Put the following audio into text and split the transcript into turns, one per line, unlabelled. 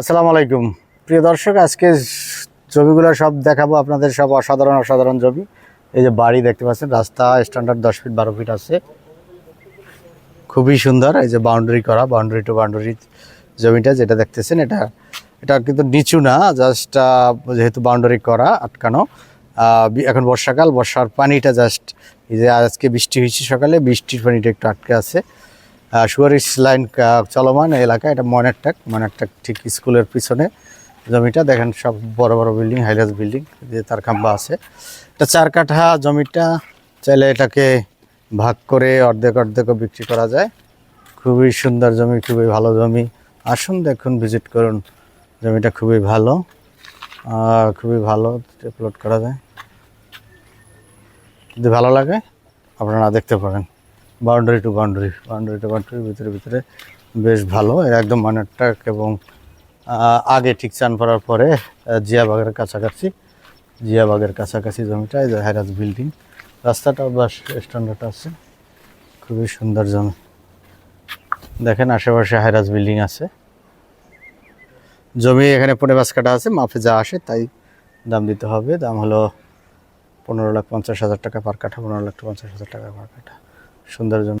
আসসালামু আলাইকুম। প্রিয় দর্শক, আজকে জমিগুলো সব দেখাবো আপনাদের, সব অসাধারণ অসাধারণ জমি এই যে বাড়ি দেখতে পাচ্ছেন, রাস্তা স্ট্যান্ডার্ড দশ ফিট বারো ফিট আছে। খুবই সুন্দর, এই যে বাউন্ডারি করা বাউন্ডারি টু বাউন্ডারি জমিটা যেটা দেখতেছেন, এটা এটা কিন্তু নিচু না জাস্ট যেহেতু বাউন্ডারি করা, আটকানো। এখন বর্ষাকাল, বর্ষার পানিটা জাস্ট এই যে আজকে বৃষ্টি হয়েছে সকালে, বৃষ্টির পানিটা একটু আটকে আছে। সুয়ারিশ লাইন চলমান এলাকা এটা মনেরটাক মনেরটাক ঠিক স্কুলের পিছনে জমিটা। দেখেন সব বড় বড় বিল্ডিং হাইরাস বিল্ডিং, যে তার খাম্বা আছে। এটা চার কাঠা জমিটা। চাইলে এটাকে ভাগ করে অর্ধেক অর্ধেকও বিক্রি করা যায়। খুবই সুন্দর জমি, খুবই ভালো জমি। আসুন, দেখুন ভিজিট করুন। জমিটা খুবই ভালো। খুবই ভালো প্লট করা যায়। যদি ভালো লাগে, আপনারা দেখতে পারেন। Boundary to boundary boundary to বাউন্ডারির ভিতরে ভিতরে বেশ ভালো। এর একদম মানেরটাক এবং আগে ঠিক চান পড়ার পরে জিয়াবাগের কাছাকাছি জিয়াবাগের কাছাকাছি জমিটা, এই যে বিল্ডিং। রাস্তাটাও বাস স্ট্যান্ডার্ড আছে। খুবই সুন্দর জমি। দেখেন আশেপাশে হাইরাজ বিল্ডিং আছে। জমি এখানে পনেরো পাঁচ কাটা আছে মাফে যা আসে তাই দাম দিতে হবে। দাম হলো পনেরো লাখ পঞ্চাশ হাজার টাকা পার কাঠা, পনেরো লাখ পঞ্চাশ হাজার টাকা পার কাঠা। সুন্দর জমি